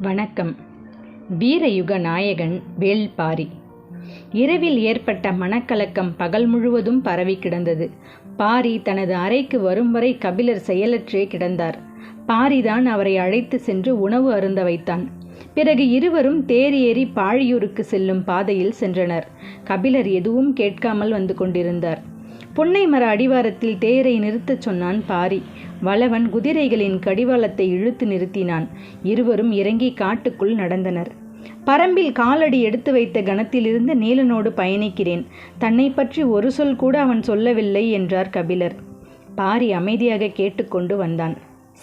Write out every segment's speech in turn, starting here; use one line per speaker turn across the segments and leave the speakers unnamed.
வணக்கம். வீரயுக நாயகன் வேள்பாரி. இரவில் ஏற்பட்ட மனக்கலக்கம் பகல் முழுவதும் பரவி கிடந்தது. பாரி தனது அறைக்கு வரும் வரை கபிலர் செயலற்றே கிடந்தார். பாரிதான் அவரை அழைத்து சென்று உணவு அருந்த வைத்தான். பிறகு இருவரும் தேர் ஏறி பாழியூருக்கு செல்லும் பாதையில் சென்றனர். கபிலர் எதுவும் கேட்காமல் வந்து கொண்டிருந்தார். புன்னை மர அடிவாரத்தில் தேரை நிறுத்தச் சொன்னான் பாரி. வளவன் குதிரைகளின் கடிவாளத்தை இழுத்து நிறுத்தினான். இருவரும் இறங்கி காட்டுக்குள் நடந்தனர். பரம்பில் காலடி எடுத்து வைத்த கணத்திலிருந்து நீலனோடு பயணிக்கிறேன். தன்னை பற்றி ஒரு சொல் கூட அவன் சொல்லவில்லை என்றார் கபிலர். பாரி அமைதியாக கேட்டுக்கொண்டு வந்தான்.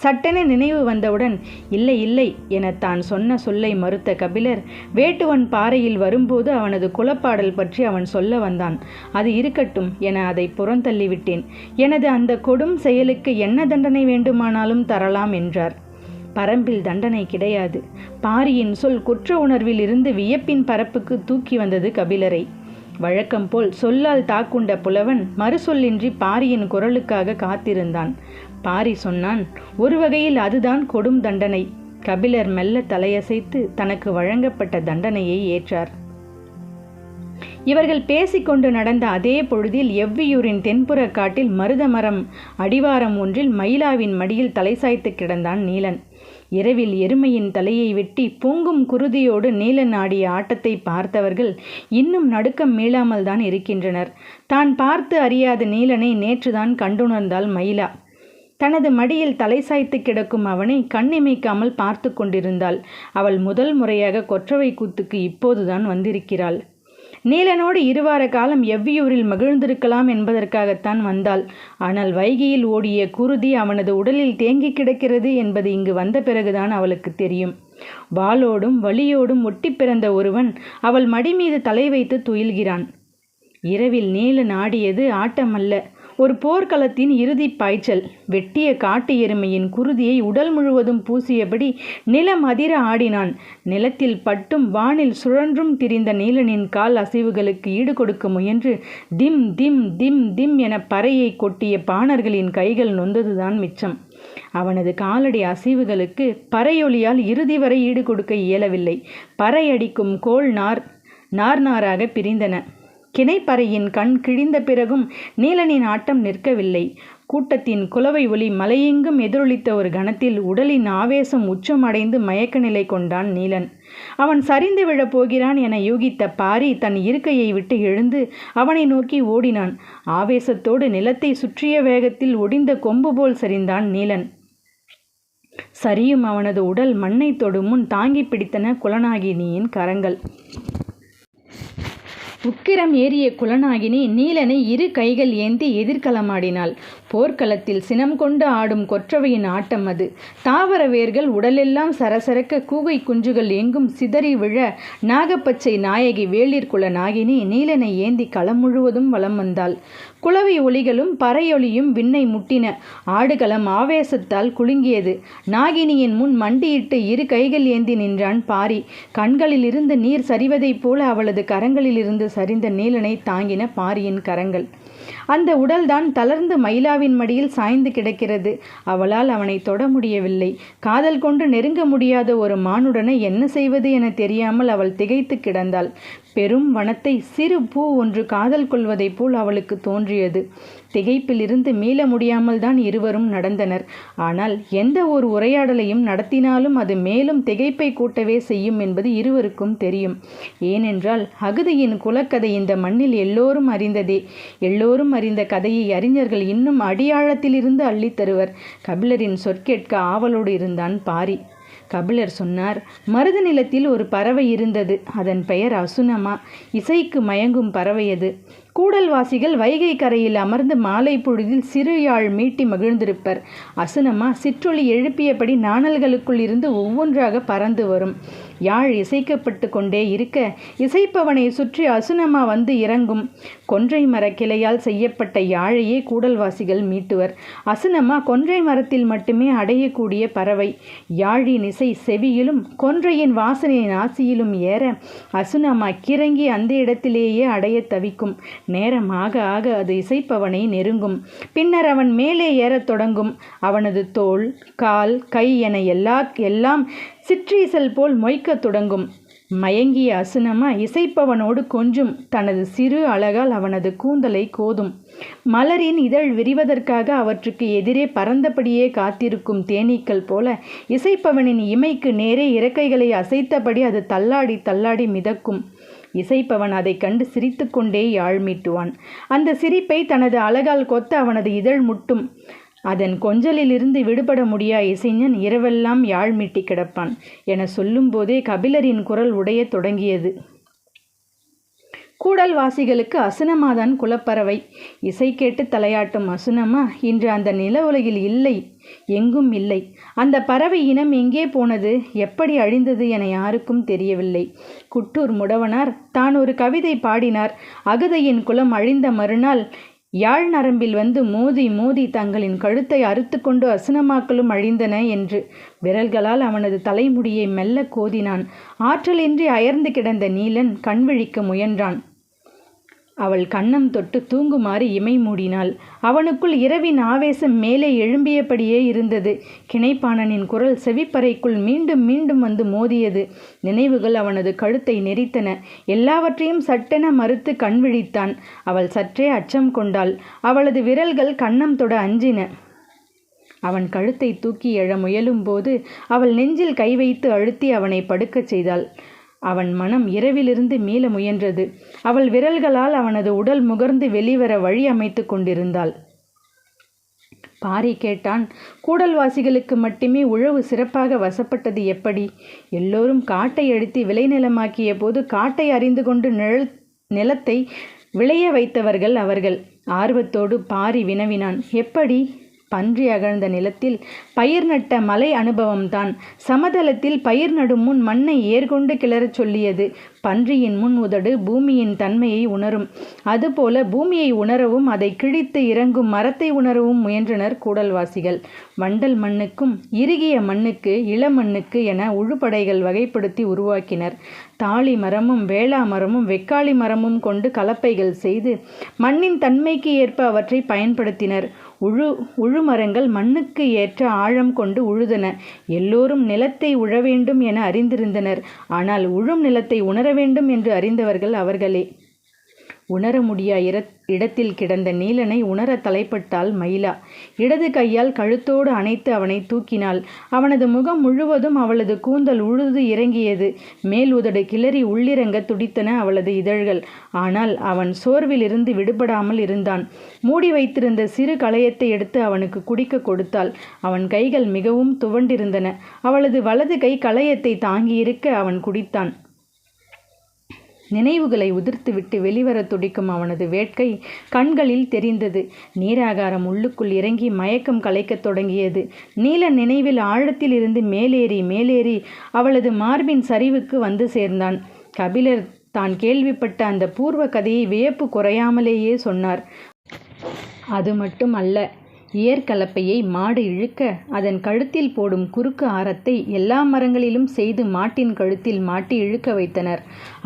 சட்டென நினைவு வந்தவுடன் இல்லை இல்லை என தான் சொன்ன சொல்லை மறுத்த கபிலர் வேட்டுவன் பாறையில் வரும்போது அவனது குலப்பாடல் பற்றி அவன் சொல்ல வந்தான். அது இருக்கட்டும் என அதை புறந்தள்ளிவிட்டேன். எனது அந்த கொடும் செயலுக்கு என்ன தண்டனை வேண்டுமானாலும் தரலாம் என்றார். பரம்பில் தண்டனை கிடையாது. பாரியின் சொல் குற்ற உணர்வில் இருந்து வியப்பின் பரப்புக்கு தூக்கி வந்தது கபிலரை. வழக்கம் போல் சொல்லால் தாக்குண்ட புலவன் மறுசொல்லின்றி பாரியின் குரலுக்காக காத்திருந்தான். பாரி சொன்னான் ஒரு வகையில் அதுதான் கொடும் தண்டனை. கபிலர் மெல்ல தலையசைத்து தனக்கு வழங்கப்பட்ட தண்டனையை ஏற்றார். இவர்கள் பேசிக்கொண்டு நடந்த அதே பொழுதில் எவ்வியூரின் தென்புற காட்டில் மருத மரம் அடிவாரம் ஒன்றில் மயிலாவின் மடியில் தலை சாய்த்து கிடந்தான் நீலன். இரவில் எருமையின் தலையை வெட்டி பொங்கும் குருதியோடு நீலன் ஆடிய ஆட்டத்தை பார்த்தவர்கள் இன்னும் நடுக்கம் மீளாமல் தான் இருக்கின்றனர். தான் பார்த்து அறியாத நீலனை நேற்றுதான் கண்டுணர்ந்தாள் மயிலா. தனது மடியில் தலை சாய்த்து கிடக்கும் அவனை கண்ணிமைக்காமல் பார்த்து கொண்டிருந்தாள். அவள் முதல் முறையாக கொற்றவை கூத்துக்கு இப்போதுதான் வந்திருக்கிறாள். நீலனோடு இருவார காலம் எவ்வியூரில் மகிழ்ந்திருக்கலாம் என்பதற்காகத்தான் வந்தாள். ஆனால் வைகையில் ஓடிய குருதி அவனது உடலில் தேங்கி கிடக்கிறது என்பது இங்கு வந்த பிறகுதான் அவளுக்கு தெரியும். வாளோடும் வலியோடும் ஒட்டி பிறந்த ஒருவன் அவள் மடி மீது தலை வைத்து துயில்கிறான். இரவில் நீலன் ஆடியது ஆட்டமல்ல. ஒரு போர்க்களத்தின் இறுதி பாய்ச்சல். வெட்டிய காட்டு எருமையின் குருதியை உடல் முழுவதும் பூசியபடி நிலம் அதிர ஆடினான். நிலத்தில் பட்டும் வானில் சுழன்றும் திரிந்த நீலனின் கால் அசைவுகளுக்கு ஈடு கொடுக்க முயன்று திம் திம் திம் திம் என பறையை கொட்டிய பாணர்களின் கைகள் நொந்ததுதான் மிச்சம். அவனது காலடி அசைவுகளுக்கு பறையொலியால் இறுதி வரை ஈடு கொடுக்க இயலவில்லை பறையடிக்கும் கோள் நார் நார் நாராக பிரிந்தன. கிணைப்பறையின் கண் கிழிந்த பிறகும் நீலனின் ஆட்டம் நிற்கவில்லை. கூட்டத்தின் குலவை ஒளி மலையெங்கும் எதிரொலித்த ஒரு கணத்தில் உடலின் ஆவேசம் உச்சமடைந்து மயக்க நிலை கொண்டான் நீலன். அவன் சரிந்து விழப் போகிறான் என யூகித்த பாரி தன் இருக்கையை விட்டு எழுந்து அவனை நோக்கி ஓடினான். ஆவேசத்தோடு நிலத்தை சுற்றிய வேகத்தில் ஒடிந்த கொம்பு போல் சரிந்தான் நீலன். சரியும் அவனது உடல் மண்ணை தொடும் முன் தாங்கி பிடித்தன குலநாகினியின் கரங்கள். உக்கிரம் ஏறிய குலநாகினி நீலனை இரு கைகள் ஏந்தி எதிர்களமாடினாள் போர்க்களத்தில் சினம் கொண்டு ஆடும் கொற்றவையின் ஆட்டம் அது. தாவர வேர்கள் உடலெல்லாம் சரசரக்க கூகை குஞ்சுகள் எங்கும் சிதறி விழ நாகப்பச்சை நாயகி வேளிர் குல நாகினி நீலனை ஏந்தி களம் முழுவதும் வலம் வந்தாள். குளவி ஒளிகளும் பறையொலியும் விண்ணை முட்டின. ஆடுகளம் ஆவேசத்தால் குலுங்கியது. நாகினியின் முன் மண்டியிட்டு இரு கைகள் ஏந்தி நின்றான் பாரி. கண்களிலிருந்து நீர் சரிவதைப் போல அவளது கரங்களிலிருந்து சரிந்த நீலனை தாங்கின பாரியின் கரங்கள். அந்த உடல்தான் தளர்ந்து மயிலாவின் மடியில் சாய்ந்து கிடக்கிறது. அவளால் அவனை தொட முடியவில்லை. காதல் கொண்டு நெருங்க முடியாத ஒரு மானுடனை என்ன செய்வது என தெரியாமல் அவள் திகைத்து கிடந்தாள். பெரும் வனத்தை சிறு பூ ஒன்று காதல் கொள்வதைப் போல் அவளுக்கு தோன்றியது. திகைப்பிலிருந்து மீள முடியாமல் தான் இருவரும் நடந்தனர். ஆனால் எந்த ஒரு உரையாடலையும் நடத்தினாலும் அது மேலும் திகைப்பை கூட்டவே செய்யும் என்பது இருவருக்கும் தெரியும். ஏனென்றால் அகுதியின் குலக்கதை இந்த மண்ணில் எல்லோரும் அறிந்ததே. எல்லோரும் அறிந்த கதையை அறிஞர்கள் இன்னும் அடியாழத்திலிருந்து அள்ளித் தருவர். கபிலரின் சொற்கேட்க ஆவலோடு இருந்தான் பாரி. கபிலர் சொன்னார் மருத நிலத்தில் ஒரு பறவை இருந்தது. அதன் பெயர் அசுனமா. இசைக்கு மயங்கும் பறவை அது. கூடல்வாசிகள் வைகை கரையில் அமர்ந்து மாலை பொழுதில் சிறு யாழ் மீட்டி மகிழ்ந்திருப்பர். அசுனமா சிற்றொளி எழுப்பியபடி நாணல்களுக்குள் இருந்து ஒவ்வொன்றாக பறந்து வரும். யாழ் இசைக்கப்பட்டு கொண்டே இருக்க இசைப்பவனை சுற்றி அசுனமா வந்து இறங்கும். கொன்றை மர கிளையால் செய்யப்பட்ட யாழையே கூடல்வாசிகள் மீட்டுவர். அசுனமா கொன்றை மரத்தில் மட்டுமே அடையக்கூடிய பறவை. யாழின் இசை செவியிலும் கொன்றையின் வாசனை நாசியிலும் ஏற அசுனமா கிறங்கி அந்த இடத்திலேயே அடைய தவிக்கும். நேரம் ஆக ஆக அது இசைப்பவனை நெருங்கும். பின்னர் அவன் மேலே ஏறத் தொடங்கும். அவனது தோள் கால் கை என எல்லா எல்லாம் சிற்றீசல் போல் மொய்க்கத் தொடங்கும். மயங்கிய அசுனமா இசைப்பவனோடு கொஞ்சும். தனது சிறு அழகால் அவனது கூந்தலை கோதும். மலரின் இதழ் விரிவதற்காக அவற்றுக்கு எதிரே பறந்தபடியே காத்திருக்கும் தேனீக்கள் போல இசைப்பவனின் இமைக்கு நேரே இறக்கைகளை அசைத்தபடி அது தள்ளாடி தள்ளாடி மிதக்கும். இசைப்பவன் அதைக் கண்டு சிரித்துக்கொண்டே யாழ் மீட்டுவான் அந்த சிரிப்பை தனது அழகால் கொத்த அவனது இதழ் முட்டும். அதன் கொஞ்சலிலிருந்து விடுபட முடியா இசைஞன் இரவெல்லாம் யாழ் மீட்டி கிடப்பான் என சொல்லும்போதே கபிலரின் குரல் உடையத் தொடங்கியது. கூடல்வாசிகளுக்கு அசுனமாதான் குலப்பறவை. இசை கேட்டு தலையாட்டும் அசுனமா இன்று அந்த நில உலகில் இல்லை எங்கும் இல்லை. அந்த பறவை இனம் எங்கே போனது எப்படி அழிந்தது என யாருக்கும் தெரியவில்லை. குட்டூர் முடவனார் தான் ஒரு கவிதை பாடினார். அகதையின் குலம் அழிந்த மறுநாள் யாழ் நரம்பில் வந்து மோதி மோதி தங்களின் கழுத்தை அறுத்து கொண்டு அசுனமாக்களும் அழிந்தன என்று. விரல்களால் அவனது தலைமுடியை மெல்ல கோதினான். ஆற்றலின்றி அயர்ந்து கிடந்த நீலன் கண்விழிக்க முயன்றான். அவள் கண்ணம் தொட்டு தூங்குமாறு இமை மூடினாள். அவனுக்குள் இரவின் ஆவேசம் மேலே எழும்பியபடியே இருந்தது. கிணைப்பாணனின் குரல் செவிப்பறைக்குள் மீண்டும் மீண்டும் வந்து மோதியது. நினைவுகள் அவனது கழுத்தை நெரித்தன. எல்லாவற்றையும் சட்டென மறுத்து கண் விழித்தான். அவள் சற்றே அச்சம் கொண்டாள். அவளது விரல்கள் கண்ணம் தொட அஞ்சின. அவன் கழுத்தை தூக்கி எழ முயலும்போது அவள் நெஞ்சில் கை வைத்து அழுத்தி அவனை படுக்கச் செய்தாள். அவன் மனம் இரவிலிருந்து மீள முயன்றது. அவள் விரல்களால் அவனது உடல் முகர்ந்து வெளிவர வழி அமைத்து கொண்டிருந்தாள். பாரி கேட்டான் கூடல்வாசிகளுக்கு மட்டுமே உழவு சிறப்பாக வசப்பட்டது எப்படி? எல்லோரும் காட்டை அழித்து விளைநிலமாக்கிய போது காட்டை அறிந்து கொண்டு நிழல் நிலத்தை விளைய வைத்தவர்கள் அவர்கள். ஆர்வத்தோடு பாரி வினவினான் எப்படி? பன்றி அகழ்ந்த நிலத்தில் பயிர் நட்ட மலை அனுபவம்தான். சமதளத்தில் பயிர் நடும் முன் மண்ணை ஏர்கொண்டு கிளறச் சொல்லியது. பன்றியின் முன் உதடு பூமியின் தன்மையை உணரும். அதுபோல பூமியை உணரவும் அதை கிழித்து இறங்கும் மரத்தை உணரவும் முயன்றனர் கூடல்வாசிகள். வண்டல் மண்ணுக்கும் இறுகிய மண்ணுக்கு இளமண்ணுக்கு என உழுபடைகள் வகைப்படுத்தி உருவாக்கினர். தாளி மரமும் வேளா மரமும் வெக்காளி மரமும் கொண்டு கலப்பைகள் செய்து மண்ணின் தன்மைக்கு ஏற்ப அவற்றை பயன்படுத்தினர். உழு உழுமரங்கள் மண்ணுக்கு ஏற்ற ஆழம் கொண்டு உழுதன. எல்லோரும் நிலத்தை உழ வேண்டும் என அறிந்திருந்தனர். ஆனால் உழும் நிலத்தை உணர வேண்டும் என்று அறிந்தவர்கள் அவர்களே. உணர முடியா இர இடத்தில் கிடந்த நீலனை உணர தலைப்பட்டாள் மயிலா. இடது கையால் கழுத்தோடு அணைத்து அவனை தூக்கினாள். அவனது முகம் முழுவதும் அவளது கூந்தல் உழுது இறங்கியது. மேல் உதடு கிளறி உள்ளிறங்க துடித்தன அவளது இதழ்கள். ஆனால் அவன் சோர்விலிருந்து விடுபடாமல் இருந்தான். மூடி வைத்திருந்த சிறு களையத்தை எடுத்து அவனுக்கு குடிக்க கொடுத்தாள். அவன் கைகள் மிகவும் துவண்டிருந்தன. அவளது வலது கை களையத்தை தாங்கியிருக்க அவன் குடித்தான். நினைவுகளை உதிர்த்துவிட்டு வெளிவர துடிக்கும் அவனது வேட்கை கண்களில் தெரிந்தது. நீராகாரம் உள்ளுக்குள் இறங்கி மயக்கம் கலைக்கத் தொடங்கியது. நீல நினைவில் ஆழத்தில் இருந்து மேலேறி மேலேறி அவளது மார்பின் சரிவுக்கு வந்து சேர்ந்தான். கபிலர் தான் கேள்விப்பட்ட அந்த பூர்வ கதையை வியப்பு குறையாமலேயே சொன்னார். அது மட்டும் அல்ல ஏர்கலப்பையை மாடு இழுக்க அதன் கழுத்தில் போடும் குறுக்கு ஆரத்தை எல்லா மரங்களிலும் செய்து மாட்டின் கழுத்தில் மாட்டி இழுக்க வைத்தனர்.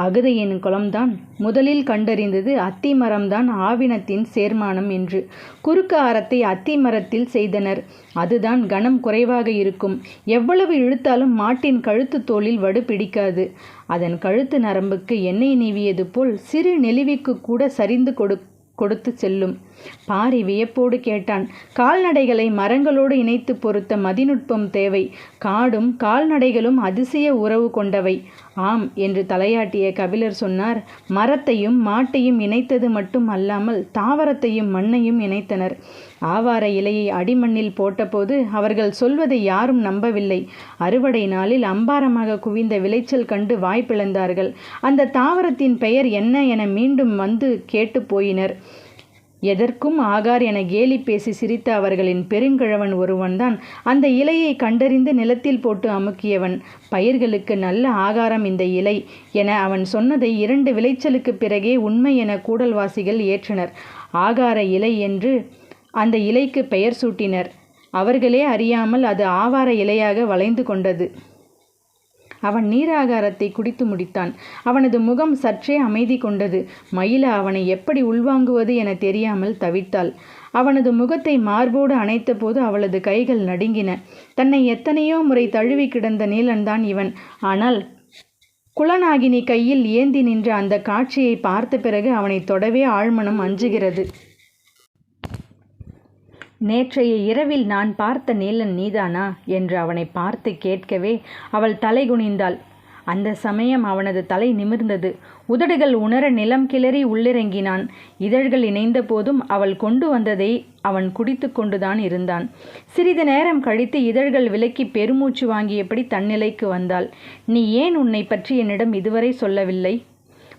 அகதையின் குளம்தான் முதலில் கண்டறிந்தது அத்தி மரம்தான் ஆவினத்தின் சேர்மானம் என்று. குறுக்கு ஆரத்தை அத்தி மரத்தில் செய்தனர். அதுதான் கனம் குறைவாக இருக்கும். எவ்வளவு இழுத்தாலும் மாட்டின் கழுத்து தோளில் வடு பிடிக்காது. அதன் கழுத்து நரம்புக்கு எண்ணெய் நீவியது போல் சிறு நெளிவிக்கு கூட சரிந்து கொடு கொடுத்து செல்லும். பாரி வியப்போடு கேட்டான் கால்நடைகளை மரங்களோடு இணைத்து பொருத்த மதிநுட்பம் தேவை. காடும் கால்நடைகளும் அதிசய உறவு கொண்டவை. ஆம் என்று தலையாட்டிய கபிலர் சொன்னார். மரத்தையும் மாட்டையும் இணைத்தது மட்டும் அல்லாமல் தாவரத்தையும் மண்ணையும் இணைத்தனர். ஆவார இலையை அடிமண்ணில் போட்டபோது அவர்கள் சொல்வதை யாரும் நம்பவில்லை. அறுவடை நாளில் அம்பாரமாக குவிந்த விளைச்சல் கண்டு வாய்ப்பிழந்தார்கள். அந்த தாவரத்தின் பெயர் என்ன என மீண்டும் வந்து கேட்டு போயினர். எதற்கும் ஆகார் என கேலி பேசி சிரித்த அவர்களின் பெருங்கிழவன் ஒருவன்தான். அந்த இலையை கண்டறிந்து நிலத்தில் போட்டு அமுக்கியவன். பயிர்களுக்கு நல்ல ஆகாரம் இந்த இலை என அவன் சொன்னதை இரண்டு விளைச்சலுக்கு பிறகே உண்மை என கூடல்வாசிகள் ஏற்றனர். ஆகார இலை என்று அந்த இலைக்கு பெயர் சூட்டினர். அவர்களே அறியாமல் அது ஆவார இலையாக வளைந்து கொண்டது. அவன் நீராகாரத்தை குடித்து முடித்தான். அவனது முகம் சற்றே அமைதி கொண்டது. மயிலா அவனை எப்படி உள்வாங்குவது என தெரியாமல் தவித்தாள். அவனது முகத்தை மார்போடு அணைத்தபோது அவளது கைகள் நடுங்கின. தன்னை எத்தனையோ முறை தழுவி கிடந்த நீலன்தான் இவன். ஆனால் குலநாகினி கையில் ஏந்தி நின்ற அந்த காட்சியை பார்த்த பிறகு அவனை தொடவே ஆழ்மனம் அஞ்சுகிறது. நேற்றைய இரவில் நான் பார்த்த நீலன் நீதானா? என்று அவனை பார்த்து கேட்கவே அவள் தலை குனிந்தாள். அந்த சமயம் அவனது தலை நிமிர்ந்தது. உதடுகள் உணர நிலம் கிளறி உள்ளிறங்கினான். இதழ்கள் இணைந்த போதும் அவள் கொண்டு வந்ததை அவன் குடித்து கொண்டுதான் இருந்தான். சிறிது நேரம் கழித்து இதழ்கள் விலக்கி பெருமூச்சு வாங்கியபடி தன்னிலைக்கு வந்தாள். நீ ஏன் உன்னை பற்றி என்னிடம் இதுவரை சொல்லவில்லை?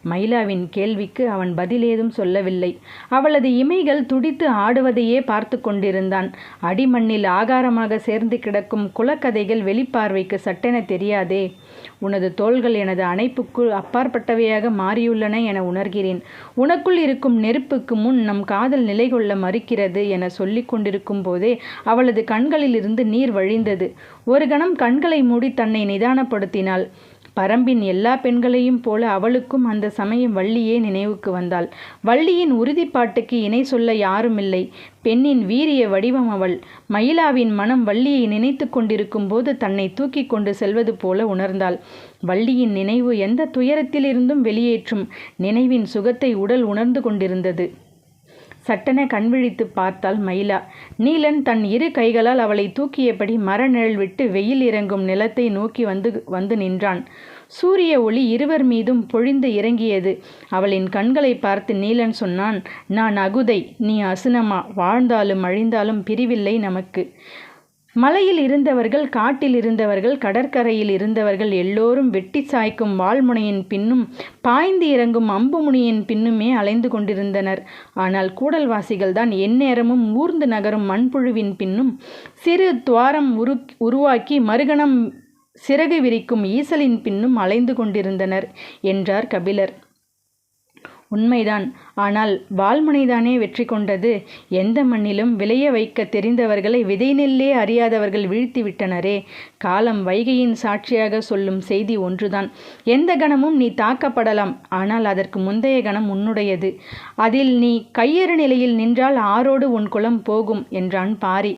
மயிலாவின் கேள்விக்கு அவன் பதிலேதும் சொல்லவில்லை. அவளது இமைகள் துடித்து ஆடுவதையே பார்த்து கொண்டிருந்தான். அடிமண்ணில் ஆகாரமாக சேர்ந்து கிடக்கும் குலக்கதைகள் வெளிப்பார்வைக்கு சட்டென தெரியாதே. உனது தோள்கள் எனது அணைப்புக்குள் அப்பாற்பட்டவையாக மாறியுள்ளன என உணர்கிறேன். உனக்குள் இருக்கும் நெருப்புக்கு முன் நம் காதல் நிலை கொள்ள மறுக்கிறது என சொல்லிக் கொண்டிருக்கும் போதே அவளது கண்களிலிருந்து நீர் வழிந்தது. ஒரு கணம் கண்களை மூடி தன்னை நிதானப்படுத்தினாள். பரம்பின் எல்லா பெண்களையும் போல அவளுக்கும் அந்த சமயம் வள்ளியே நினைவுக்கு வந்தாள். வள்ளியின் உறுதிப்பாட்டுக்கு இணை சொல்ல யாருமில்லை. பெண்ணின் வீரிய வடிவம் அவள். மயிலாவின் மனம் வள்ளியை நினைத்து கொண்டிருக்கும் போது தன்னை தூக்கி கொண்டு செல்வது போல உணர்ந்தாள். வள்ளியின் நினைவு எந்த துயரத்திலிருந்தும் வெளியேற்றும். நினைவின் சுகத்தை உடல் உணர்ந்து கொண்டிருந்தது. சட்டென கண் விழித்து பார்த்தாள் மயிலா. நீலன் தன் இரு கைகளால் அவளை தூக்கியபடி மரநிழல் விட்டு வெயில் இறங்கும் நிலத்தை நோக்கி வந்து வந்து நின்றான். சூரிய ஒளி இருவர் மீதும் பொழிந்து இறங்கியது. அவளின் கண்களை பார்த்து நீலன் சொன்னான் நான் அகுதை நீ அசுனமா வாழ்ந்தாலும் அழிந்தாலும் பிரிவில்லை நமக்கு. மலையில் இருந்தவர்கள் காட்டில் இருந்தவர்கள் கடற்கரையில் இருந்தவர்கள் எல்லோரும் வெட்டி சாய்க்கும் வாழ்முனையின் பின்னும் பாய்ந்து இறங்கும் அம்புமுனியின் பின்னுமே அலைந்து கொண்டிருந்தனர். ஆனால் கூடல்வாசிகள் தான் எந்நேரமும் ஊர்ந்து நகரும் மண்புழுவின் பின்னும் சிறு துவாரம் உரு உருவாக்கி மறுகணம் சிறகு விரிக்கும் ஈசலின் பின்னும் அலைந்து கொண்டிருந்தனர் என்றார் கபிலர். உண்மைதான். ஆனால் வால்முனைதானே வெற்றி கொண்டது? எந்த மண்ணிலும் விளைய வைக்க தெரிந்தவர்களை விதை நெல்லே அறியாதவர்கள் வீழ்த்திவிட்டனரே காலம் வைகையின் சாட்சியாக சொல்லும் செய்தி ஒன்றுதான். எந்த கணமும் நீ தாக்கப்படலாம். ஆனால் அதற்கு முந்தைய கணம் உன்னுடையது. அதில் நீ கையறு நிலையில் நின்றால் ஆரோடு உன் குலம் போகும் என்றான் பாரி.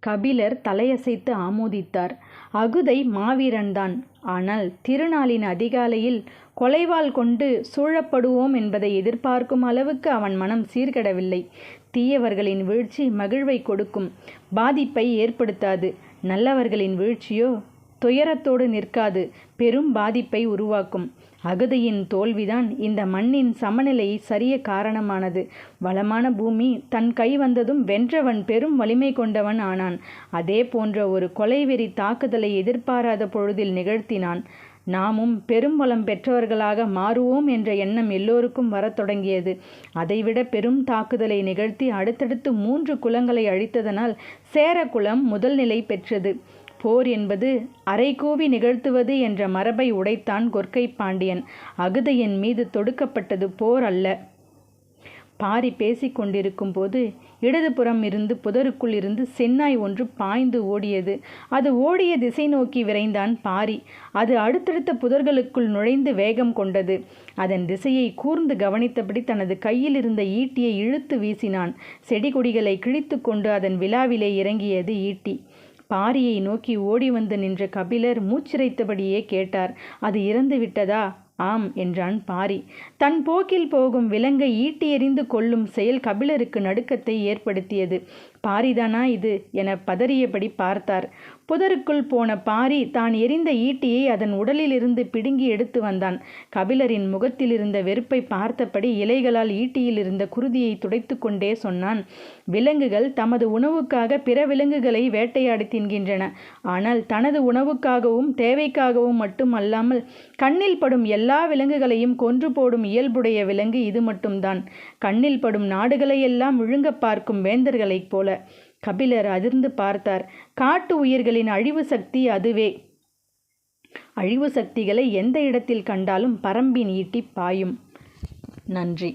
கபிலர் தலையசைத்து ஆமோதித்தார். அகுதை மாவீரன்தான். ஆனால் திருநாளின் அதிகாலையில் கொலைவாள் கொண்டு சூழப்படுவோம் என்பதை எதிர்பார்க்கும் அளவுக்கு அவன் மனம் சீர்கெடவில்லை. தீயவர்களின் வீழ்ச்சி மகிழ்வை கொடுக்கும். பாதிப்பை ஏற்படுத்தாது. நல்லவர்களின் வீழ்ச்சியோ துயரத்தோடு நிற்காது. பெரும் பாதிப்பை உருவாக்கும். அகதியின் தோல்விதான் இந்த மண்ணின் சமநிலையை சரிய காரணமானது. வளமான பூமி தன் கை வந்ததும் வென்றவன் பெரும் வலிமை கொண்டவன் ஆனான். அதே போன்ற ஒரு கொலைவெறி தாக்குதலை எதிர்பாராத பொழுதில் நிகழ்த்தினான். நாமும் பெரும் வளம் பெற்றவர்களாக மாறுவோம் என்ற எண்ணம் எல்லோருக்கும் வரத் தொடங்கியது. அதைவிட பெரும் தாக்குதலை நிகழ்த்தி அடுத்தடுத்து மூன்று குலங்களை அழித்ததனால் சேர குலம் முதல் நிலை பெற்றது. போர் என்பது அரைகூவி நிகழ்த்துவது என்ற மரபை உடைத்தான் கொர்க்கை பாண்டியன். அகுதையின் மீது தொடுக்கப்பட்டது போர் அல்ல. பாரி பேசிக்கொண்டிருக்கும் போது இடதுபுறம் இருந்து புதருக்குள் இருந்து சென்னாய் ஒன்று பாய்ந்து ஓடியது. அது ஓடிய திசை நோக்கி விரைந்தான் பாரி. அது அடுத்தடுத்த புதர்களுக்குள் நுழைந்து வேகம் கொண்டது. அதன் திசையை கூர்ந்து கவனித்தபடி தனது கையில் இருந்த ஈட்டியை இழுத்து வீசினான். செடி கொடிகளை கிழித்து கொண்டு அதன் விழாவிலே இறங்கியது ஈட்டி. பாரியை நோக்கி ஓடி வந்து நின்ற கபிலர் மூச்சிறைத்தபடியே கேட்டார் அது இறந்து விட்டதா ஆம் என்றான் பாரி. தன் போக்கில் போகும் விலங்கை ஈட்டி எறிந்து கொள்ளும் செயல் கபிலருக்கு நடுக்கத்தை ஏற்படுத்தியது. பாரிதானா இது? என பதறியபடி பார்த்தார். புதருக்குள் போன பாரி தான் எரிந்த ஈட்டியை அதன் உடலிலிருந்து பிடுங்கி எடுத்து வந்தான். கபிலரின் முகத்தில் இருந்த வெறுப்பை பார்த்தபடி இலைகளால் ஈட்டியில் இருந்த குருதியை துடைத்து கொண்டே சொன்னான் விலங்குகள் தமது உணவுக்காக பிற விலங்குகளை வேட்டையாடி தின்கின்றன. ஆனால் தனது உணவுக்காகவும் தேவைக்காகவும் மட்டும் அல்லாமல் கண்ணில் படும் எல்லா விலங்குகளையும் கொன்று போடும் இயல்புடைய விலங்கு இது மட்டும்தான். கண்ணில் படும் நாடுகளையெல்லாம் விழுங்க பார்க்கும் வேந்தர்களைப் போல கபிலர் அதிர்ந்து பார்த்தார். காட்டு உயிர்களின் அழிவு சக்தி அதுவே. அழிவு சக்திகளை எந்த இடத்தில் கண்டாலும் பரம்பி நீட்டி பாயும். நன்றி.